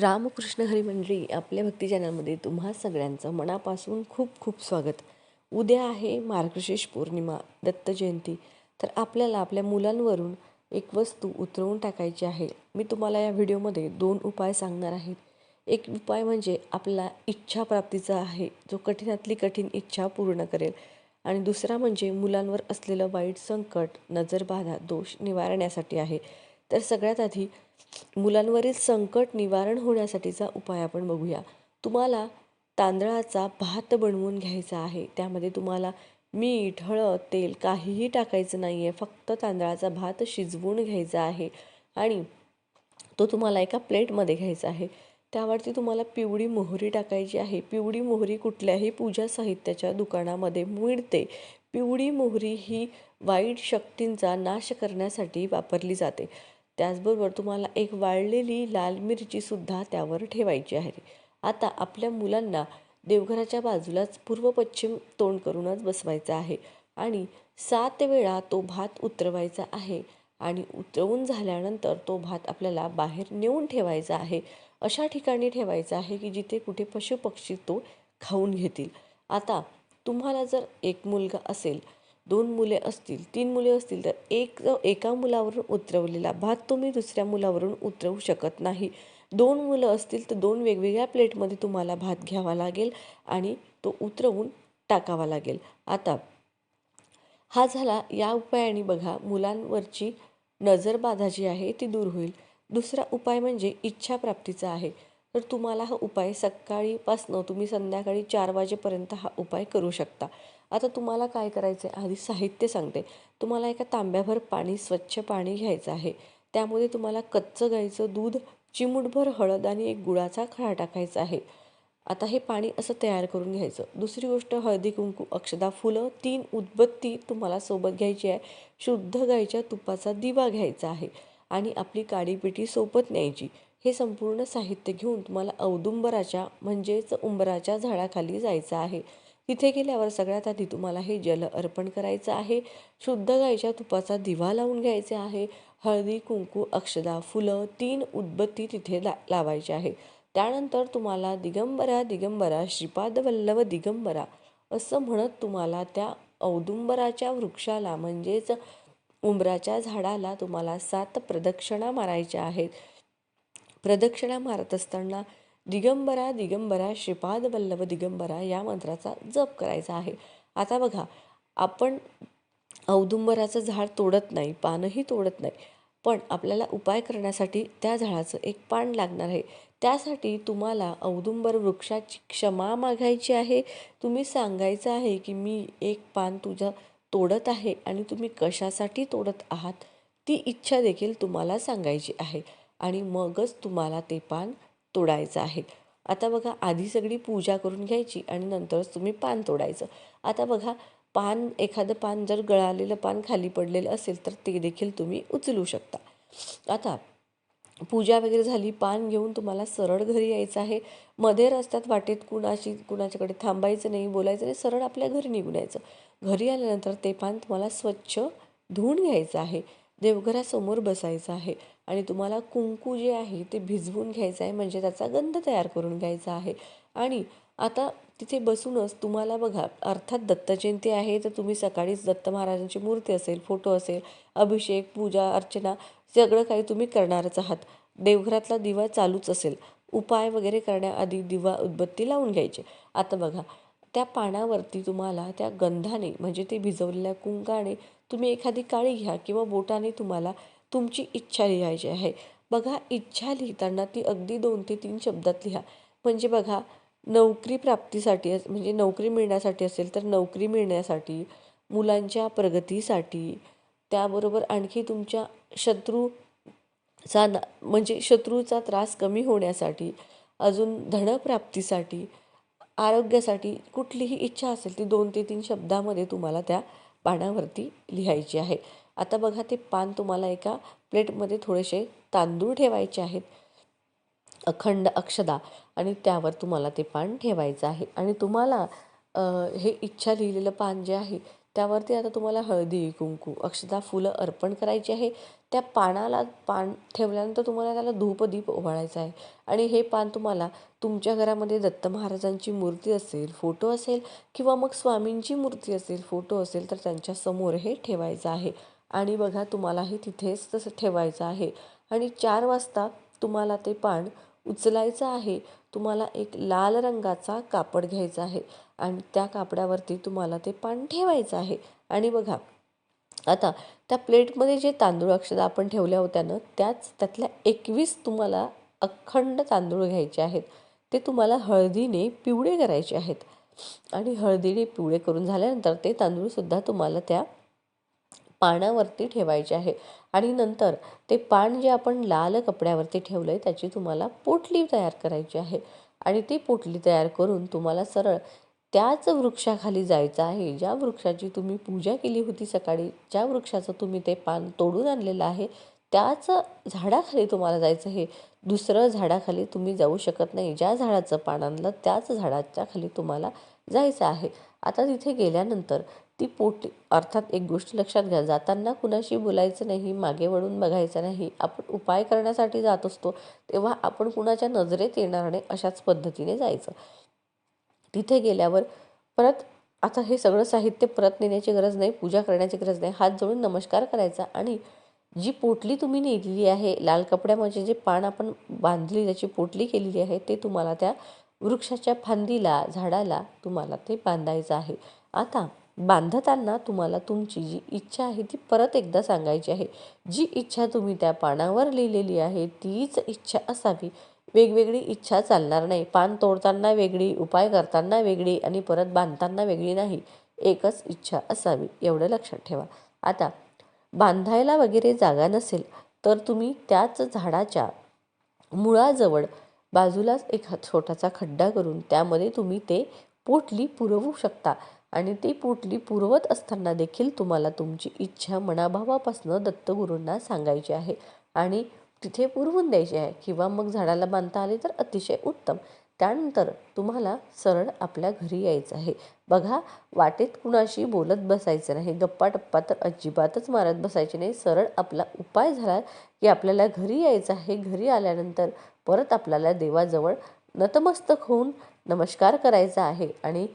रामकृष्ण हरी मंडळी आपल्या भक्ती चॅनलमध्ये तुम्हा सगळ्यांचं मनापासून खूप खूप स्वागत. उद्या आहे मार्गशीर्ष पौर्णिमा दत्त जयंती. तर आपल्याला आपल्या मुलांवरून एक वस्तू उतरवून टाकायची आहे. मी तुम्हाला या व्हिडिओमध्ये दोन उपाय सांगणार आहे. एक उपाय म्हणजे आपला इच्छाप्राप्तीचा आहे जो कठीणातली कठीण इच्छा पूर्ण करेल. आणि दुसरा म्हणजे मुलांवर असलेलं वाईट संकट नजरबाधा दोष निवारण्यासाठी आहे. तर सगळ्यात आधी मुलांवरील संकट निवारण होण्यासाठीचा उपाय आपण बघूया. तुम्हाला तांदळाचा भात बनवून घ्यायचा आहे. त्यामध्ये तुम्हाला मीठ हळद तेल काहीही टाकायचं नाही आहे फक्त तांदळाचा भात शिजवून घ्यायचा आहे आणि तो तुम्हाला एका प्लेटमध्ये घ्यायचा आहे. त्यावरती तुम्हाला पिवळी मोहरी टाकायची आहे. पिवळी मोहरी कुठल्याही पूजा साहित्याच्या दुकानामध्ये मिळते. पिवळी मोहरी ही वाईट शक्तींचा नाश करण्यासाठी वापरली जाते. त्याचबरोबर तुम्हाला एक वाळलेली लाल मिरचीसुद्धा त्यावर ठेवायची आहे. आता आपल्या मुलांना देवघराच्या बाजूलाच पूर्व पश्चिम तोंड करूनच बसवायचं आहे आणि सात वेळा तो भात उतरवायचा आहे आणि उतरवून झाल्यानंतर तो भात आपल्याला बाहेर नेऊन ठेवायचा आहे. अशा ठिकाणी ठेवायचा आहे की जिथे कुठे पशुपक्षी तो खाऊन घेतील. आता तुम्हाला जर एक मुलगा असेल दोन मुले असतील तीन मुले असतील तर एक एका मुलावरून उतरवलेला भात तुम्ही दुसऱ्या मुलावरून उतरवू शकत नाही. दोन मुलं असतील तर दोन वेगवेगळ्या प्लेटमध्ये तुम्हाला भात घ्यावा लागेल आणि तो उतरवून टाकावा लागेल. आता हा झाला या उपायाने बघा मुलांवरची नजरबाधा जी आहे ती दूर होईल. दुसरा उपाय म्हणजे इच्छाप्राप्तीचा आहे. तर तुम्हाला हा उपाय सकाळीपासनं तुम्ही संध्याकाळी चार वाजेपर्यंत हा उपाय करू शकता. आता तुम्हाला काय करायचं आहे आधी साहित्य सांगते. तुम्हाला एका तांब्याभर पाणी स्वच्छ पाणी घ्यायचं आहे. त्यामध्ये तुम्हाला कच्चं गाईचं दूध चिमूटभर हळद आणि एक गुळाचा खडा टाकायचा आहे. आता हे पाणी असं तयार करून घ्यायचं. दुसरी गोष्ट हळदी कुंकू अक्षदा फुलं तीन उदबत्ती तुम्हाला सोबत घ्यायची आहे. शुद्ध गाईच्या तुपाचा दिवा घ्यायचा आहे आणि आपली काडीपिटी सोबत न्यायची. हे संपूर्ण साहित्य घेऊन तुम्हाला औदुंबराच्या म्हणजेच उंबराच्या झाडाखाली जायचं आहे. तिथे गेल्यावर सगळ्यात आधी तुम्हाला हे जल अर्पण करायचं आहे. शुद्ध गाईच्या तुपाचा दिवा लावून घ्यायचा आहे. हळदी कुंकू अक्षदा फुलं तीन उदबत्ती तिथे ला लावायचे आहे. त्यानंतर तुम्हाला दिगंबरा दिगंबरा श्रीपाद वल्लभ दिगंबरा असं म्हणत तुम्हाला त्या औदुंबराच्या वृक्षाला म्हणजेच उंबराच्या झाडाला तुम्हाला सात प्रदक्षिणा मारायच्या आहेत. प्रदक्षिणा मारत असताना दिगंबरा दिगंबरा श्रीपाद वल्लभ दिगंबरा या मंत्राचा जप करायचा आहे. आता बघा आपण औदुंबराचं झाड तोडत नाही पानही तोडत नाही पण आपल्याला उपाय करण्यासाठी त्या झाडाचं एक पान लागणार आहे. त्यासाठी तुम्हाला औदुंबर वृक्षाची क्षमा मागायची आहे. तुम्ही सांगायचं आहे की मी एक पान तुझं तोडत आहे आणि तुम्ही कशासाठी तोडत आहात ती इच्छा देखील तुम्हाला सांगायची आहे. आणि मगच तुम्हाला ते पान तोडायचं आहे. आता बघा आधी सगळी पूजा करून घ्यायची आणि नंतरच तुम्ही पान तोडायचं. आता बघा पान एखादं पान जर गळालेलं पान खाली पडलेलं असेल तर ते देखील तुम्ही उचलू शकता. आता पूजा वगैरे झाली पान घेऊन तुम्हाला सरळ घरी यायचं आहे. मध्ये रस्त्यात वाटेत कुणाशी कुणाच्याकडे थांबायचं नाही बोलायचं नाही सरळ आपल्या घरी निघून यायचं. घरी आल्यानंतर ते पान तुम्हाला स्वच्छ धुवून घ्यायचं आहे. देवघरासमोर बसायचं आहे. आणि तुम्हाला कुंकू जे आहे ते भिजवून घ्यायचं आहे म्हणजे त्याचा गंध तयार करून घ्यायचा आहे. आणि आता तिथे बसूनच तुम्हाला बघा अर्थात दत्तजयंती आहे तर तुम्ही सकाळीच दत्त महाराजांची मूर्ती असेल फोटो असेल अभिषेक पूजा अर्चना सगळं काही तुम्ही करणारच आहात. देवघरातला दिवा चालूच असेल. उपाय वगैरे करण्याआधी दिवा उदबत्ती लावून घ्यायचे. आता बघा त्या पानावरती तुम्हाला त्या गंधाने म्हणजे ते भिजवलेल्या कुंकाने तुम्ही एखादी काळी घ्या किंवा बोटाने तुम्हाला तुमची इच्छा लिहायची आहे. बघा इच्छा लिहिताना ती अगदी दोन ते तीन शब्दात लिहा. म्हणजे बघा नोकरी प्राप्तीसाठी म्हणजे नोकरी मिळण्यासाठी असेल तर नोकरी मिळण्यासाठी मुलांच्या प्रगतीसाठी त्याबरोबर आणखी तुमच्या शत्रूचा ना म्हणजे शत्रूचा त्रास कमी होण्यासाठी अजून धनप्राप्तीसाठी आरोग्यासाठी कुठलीही इच्छा असेल ती दोन ते तीन शब्दामध्ये तुम्हाला त्या पानावरती लिहायची आहे. आता बघा ते पान तुम्हाला एका प्लेटमध्ये थोडेसे तांदूळ ठेवायचे आहेत अखंड अक्षदा आणि त्यावर तुम्हाला ते पान ठेवायचं आहे. आणि तुम्हाला हे इच्छा लिहिलेलं पान जे आहे त्यावरती आता तुम्हाला हळदी कुंकू अक्षदा फुलं अर्पण करायची आहे. त्या पानाला पान ठेवल्यानंतर तुम्हाला त्याला धूपदीप ओवाळायचा आहे. आणि हे पान तुम्हाला तुमच्या घरामध्ये दत्त महाराजांची मूर्ती असेल फोटो असेल किंवा मग स्वामींची मूर्ती असेल फोटो असेल तर त्यांच्यासमोर हे ठेवायचं आहे. आणि बघा तुम्हालाही तिथेच तसं ठेवायचं आहे. आणि चार वाजता तुम्हाला ते पान उचलायचं आहे. तुम्हाला एक लाल रंगाचा कापड घ्यायचा आहे आणि त्या कापडावरती तुम्हाला ते पान ठेवायचं आहे. आणि बघा आता त्या प्लेटमध्ये जे तांदूळ अक्षदा आपण ठेवल्या होत्या ना त्याच त्यातल्या एकवीस तुम्हाला अखंड तांदूळ घ्यायचे आहेत. ते तुम्हाला हळदीने पिवळे करायचे आहेत. आणि हळदीने पिवळे करून झाल्यानंतर ते तांदूळसुद्धा तुम्हाला त्या पानावरती ठेवायचे आहे. आणि नंतर ते पान जे आपण लाल कपड्यावरती ठेवलं आहे त्याची तुम्हाला पोटली तयार करायची आहे. आणि ती पोटली तयार करून तुम्हाला सरळ त्याच वृक्षाखाली जायचं आहे. ज्या वृक्षाची तुम्ही पूजा केली होती सकाळी ज्या वृक्षाचं तुम्ही ते पान तोडून आणलेलं आहे त्याच झाडाखाली तुम्हाला जायचं आहे. दुसरं झाडाखाली तुम्ही जाऊ शकत नाही. ज्या झाडाचं पान आणलं त्याच झाडाच्या खाली तुम्हाला जायचं आहे. आता तिथे गेल्यानंतर ती पोट. अर्थात एक गोष्ट लक्षात घ्या जाताना कुणाशी बोलायचं नाही मागे वळून बघायचं नाही आपण उपाय करण्यासाठी जात असतो तेव्हा आपण कुणाच्या नजरेत येणार नाही अशाच पद्धतीने जायचं. तिथे गेल्यावर परत आता हे सगळं साहित्य परत नेण्याची गरज नाही पूजा करण्याची गरज नाही हात जोडून नमस्कार करायचा आणि जी पोटली तुम्ही नेलेली आहे लाल कपड्यामध्ये जे पान आपण बांधली त्याची पोटली केलेली आहे ते तुम्हाला त्या वृक्षाच्या फांदीला झाडाला तुम्हाला ते बांधायचं आहे. आता बांधताना तुम्हाला तुमची जी इच्छा आहे ती परत एकदा सांगायची आहे. जी इच्छा तुम्ही त्या पानावर लिहिलेली आहे तीच इच्छा असावी. वेगवेगळी इच्छा चालणार नाही. पान तोडताना वेगळी उपाय करताना वेगळी आणि परत बांधताना वेगळी नाही. एकच इच्छा असावी. एवढं लक्षात ठेवा. आता बांधायला वगैरे जागा नसेल तर तुम्ही त्याच झाडाच्या मुळाजवळ बाजूलाच एक छोटासा खड्डा करून त्यामध्ये तुम्ही ते पोटली पुरवू शकता. आणि ती पोटली पुरवत असताना देखील तुम्हाला तुमची इच्छा मनाभावापासनं दत्तगुरूंना सांगायची आहे. आणि तिथे पुरवून द्यायची आहे किंवा मग झाडाला बांधता आले तर अतिशय उत्तम. त्यानंतर तुम्हाला सरळ आपल्या घरी यायचं आहे. बघा वाटेत कुणाशी बोलत बसायचं नाही. गप्पा टप्पा तर अजिबातच मारत बसायचे नाही. सरळ आपला उपाय झाला की आपल्याला घरी यायचं आहे. घरी आल्यानंतर परत आपल्याला देवाजवळ नतमस्तक होऊन नमस्कार करायचा आहे. आणि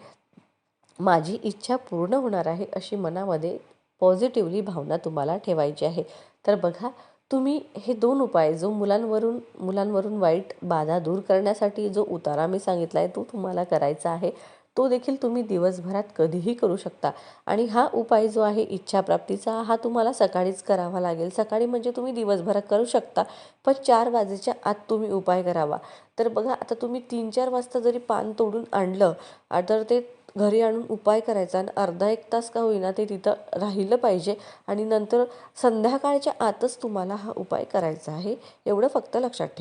माझी इच्छा पूर्ण होणार आहे अशी मनामध्ये पॉझिटिव्हली भावना तुम्हाला ठेवायची आहे. तर बघा तुम्ही हे दोन उपाय जो मुलांवरून मुलांवरून वाईट बाधा दूर करण्यासाठी जो उतारा मी सांगितला आहे तो तुम्हाला करायचा आहे तो देखील तुम्ही दिवसभरात कधीही करू शकता. आणि हा उपाय जो आहे इच्छाप्राप्तीचा हा तुम्हाला सकाळीच करावा लागेल. सकाळी म्हणजे तुम्ही दिवसभरात करू शकता पण चार वाजेच्या आत तुम्ही उपाय करावा. तर बघा आता तुम्ही तीन चार वाजता जरी पान तोडून आणलं तर ते घरी आणून उपाय करायचा आणि अर्धा एक तास का होईना ते तिथं राहिलं पाहिजे आणि नंतर संध्याकाळच्या आतच तुम्हाला हा उपाय करायचा आहे. एवढं फक्त लक्षात ठेवा.